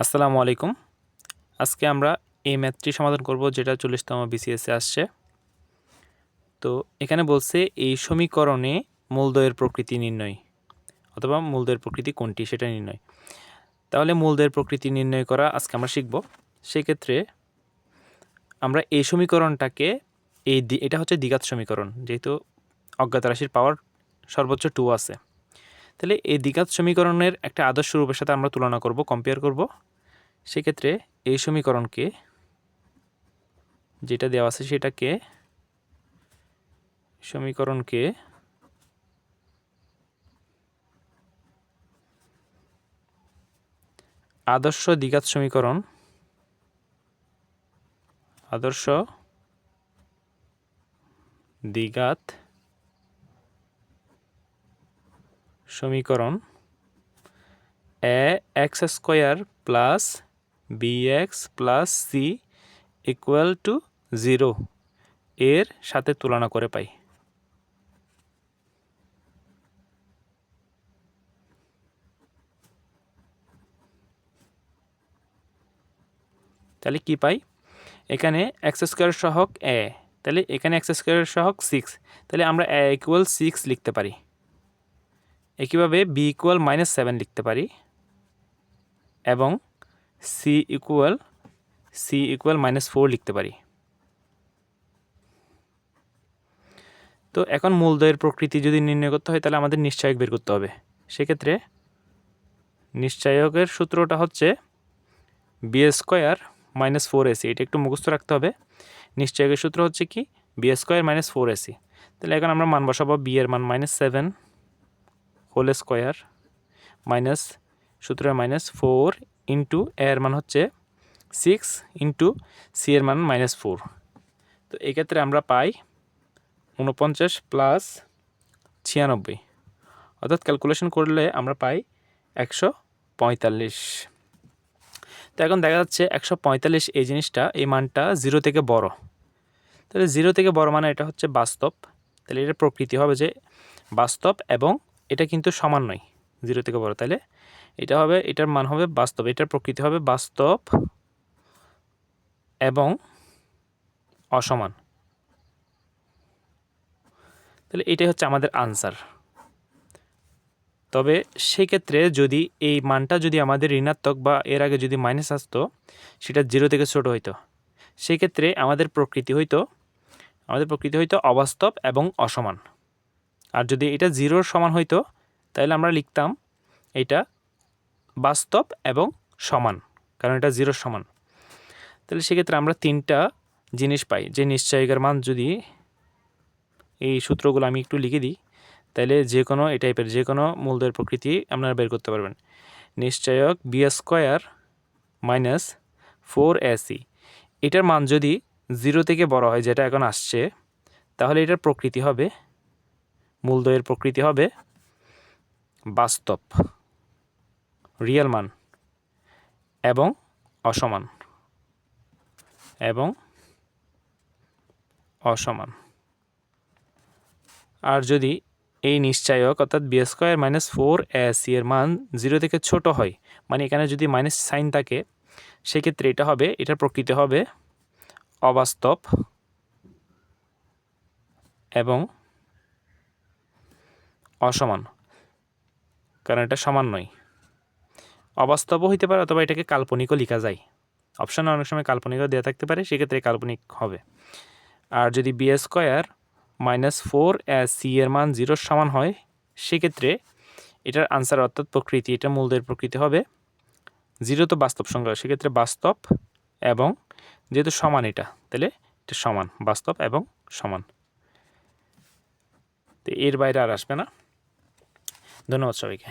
আসসালামু আলাইকুম। আজকে আমরা এই ম্যাথটি সমাধান করব, যেটা চল্লিশতম বিসিএসে আসছে। তো এখানে বলছে, এই সমীকরণে মূলদয়ের প্রকৃতি নির্ণয়, অথবা মূলদয়ের প্রকৃতি কোনটি সেটা নির্ণয়। তাহলে মূলদয়ের প্রকৃতি নির্ণয় করা আজকে আমরা শিখব। সেক্ষেত্রে আমরা এই সমীকরণটাকে, এই এটা হচ্ছে দ্বিঘাত সমীকরণ, যেহেতু অজ্ঞাত রাশির পাওয়ার সর্বোচ্চ টু আছে। তাহলে এই দ্বিঘাত সমীকরণের একটা আদর্শ রূপের সাথে আমরা তুলনা করব কম্পেয়ার করব। সেক্ষেত্রে এই সমীকরণকে যেটা দেওয়া আছে সেটাকে সমীকরণকে আদর্শ দ্বিঘাত সমীকরণ, আদর্শ দ্বিঘাত সমীকরণ a x square plus b x plus c equal to zero এর সাথে তুলনা করে পাই। তাহলে কি পাই? এখানে এক্স স্কোয়ার সহক এ, তাহলে এখানে এক্স স্কোয়ার সহক সিক্স, তাহলে আমরা এ ইকুয়াল সিক্স লিখতে পারি। একইভাবে বি ইকুয়াল মাইনাস সেভেন লিখতে পারি এবং c equal c equal minus four লিখতে পারি। তো এখন মূলদয়ের প্রকৃতি যদি নির্ণয় করতে হয়, তাহলে আমাদের নিশ্চয়ক বের করতে হবে। সেক্ষেত্রে নিশ্চয়কের সূত্রটা হচ্ছে b square minus four AC এটা একটু মুখস্থ রাখতে হবে। নিশ্চয়কের সূত্র হচ্ছে কি? B square minus four AC তাহলে এখন আমরা মান বসাবো বি এর মান minus seven whole square minus সূত্রের মাইনাস ফোর ইন্টু এর মান হচ্ছে সিক্স ইন্টু সি এর মান মাইনাস ফোর। তো এক্ষেত্রে আমরা পাই উনপঞ্চাশ প্লাস ছিয়ানব্বই। অর্থাৎ ক্যালকুলেশন করলে আমরা পাই একশো পঁয়তাল্লিশ। তো এখন দেখা যাচ্ছে একশো পঁয়তাল্লিশ এই জিনিসটা, এই মানটা জিরো থেকে বড়। তাহলে জিরো থেকে বড় মানে এটা হচ্ছে বাস্তব। তাহলে এটা প্রকৃতি হবে যে বাস্তব এবং এটা কিন্তু সমান নয় জিরো থেকে বড়। তাহলে এটা হবে, এটার মান হবে বাস্তব, এটার প্রকৃতি হবে বাস্তব এবং অসমান। তাহলে এটাই হচ্ছে আমাদের আনসার তবে সেক্ষেত্রে যদি এই মানটা যদি আমাদের ঋণাত্মক বা এর আগে যদি মাইনাস আসতো, সেটা জিরো থেকে ছোট হইতো। সেক্ষেত্রে আমাদের প্রকৃতি হইতো, আমাদের প্রকৃতি হইতো অবাস্তব এবং অসমান। আর যদি এটা জিরোর সমান হইতো, তাহলে আমরা লিখতাম এটা বাস্তব এবং সমান, কারণ এটা জিরোর সমান। তাহলে সেক্ষেত্রে আমরা তিনটা জিনিস পাই। যে নিশ্চয়িকার মান যদি এই সূত্রগুলো আমি একটু লিখে দিই, তাহলে যে কোনো এই টাইপের যে কোনো মূলদের প্রকৃতি আপনারা বের করতে পারবেন। নিশ্চয়ক b square minus four AC এটার মান যদি জিরো থেকে বড় হয়, যেটা এখন আসছে, তাহলে এটার প্রকৃতি হবে মূলদয়ের প্রকৃতি হবে বাস্তব রিয়েল মান এবং অসমান এবং অসমান। আর যদি এই নিশ্চয়ক অর্থাৎ b square minus four c এর মান জিরো থেকে ছোট হয় মানে এখানে যদি মাইনাস সাইন থাকে, সেক্ষেত্রে এটা হবে, এটার প্রকৃতি হবে অবাস্তব এবং অসমান। কারণ এটা সমান নয়। অবাস্তবও হইতে পারে অথবা এটাকে কাল্পনিকও লেখা যায়। অপশানে অনেক সময় কাল্পনিকও দেওয়া থাকতে পারে, সেক্ষেত্রে কাল্পনিক হবে। আর যদি b square minus four c এর মান জিরোর সমান হয়, সেক্ষেত্রে এটার আনসার অর্থাৎ প্রকৃতি, এটা মূলদের প্রকৃতি হবে। জিরো তো বাস্তব সংখ্যা, সেক্ষেত্রে বাস্তব এবং যেহেতু সমান এটা, তাহলে এটা সমান, বাস্তব এবং সমান। তো এর বাইরে আর আসবে না। ধন্যবাদ সবাইকে।